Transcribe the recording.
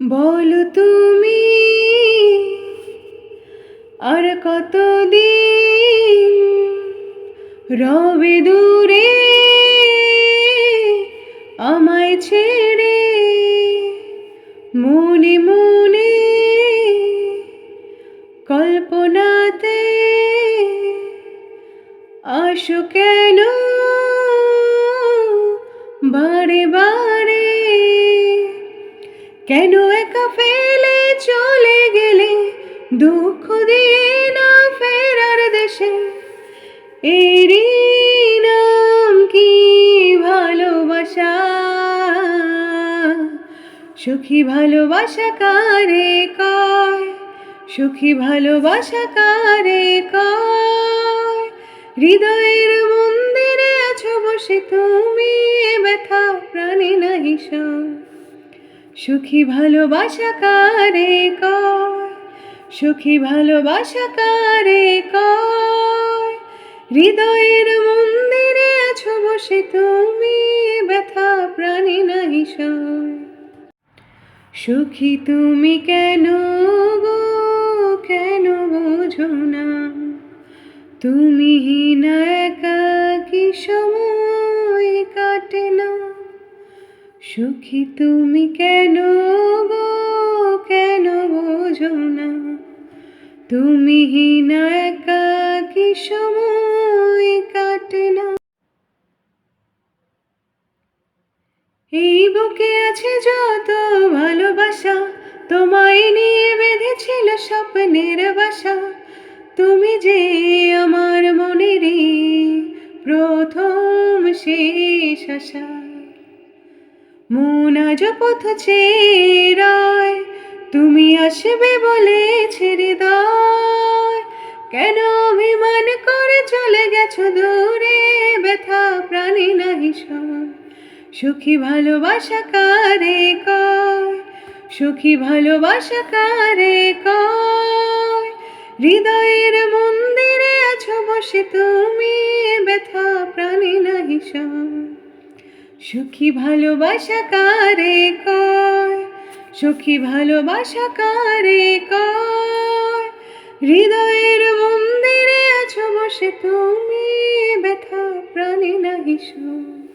বলো তুমি, আর কতদিন রবে দূরে আমায় ছেড়ে মনে মনে কল্পনাতে আসো কেন? বারে বারে কেন একা ফেলে চলে গেলে? দুঃখ দিয়ে না ফেরার দেশে? এরই নাম কি ভালোবাসা? সুখী ভালোবাসা কারে কয়? সুখী ভালোবাসা কারে কয়? হৃদয়ের মন্দিরে আছো বসে, তুমি ব্যথা প্রাণী নাহি সয়। সুখী ভালোবাসা কারে কয়? সুখী ভালোবাসা কারে কয়? হৃদয়ের মন্দিরে আছো বসে তুমি, ব্যথা প্রাণী সয়। সুখী তুমি কেন গো, কেন বোঝো না? তুমি না একাকি সুখী তুমি কেন গো? কেন বোঝো না? তুমি না একাকি সময় কাটে না? এই বুকে আছে যত ভালোবাসা, তোমায় নিয়ে বেঁধেছিল স্বপ্নের বাসা। তুমি যে আমার মনেরই প্রথম শেষ আশা। মন আজ পথ চেরায়। তুমি আসবে বলে ছেড়ে দয় কেন অভিমান করে চলে গেছো দূরে? ব্যথা প্রাণী নাহি সুখী ভালোবাসা কারে কয়? সুখী ভালোবাসা কারে কয়? হৃদয়ের মন্দিরে আছো বসে তুমি। ব্যথা প্রাণী নাহি সয়। সুখী ভালোবাসা কারে কয়? সুখী ভালোবাসা কারে কয়? হৃদয়ের মন্দিরে আছো বসে, তুমি ব্যথা, প্রাণী নাহি সয়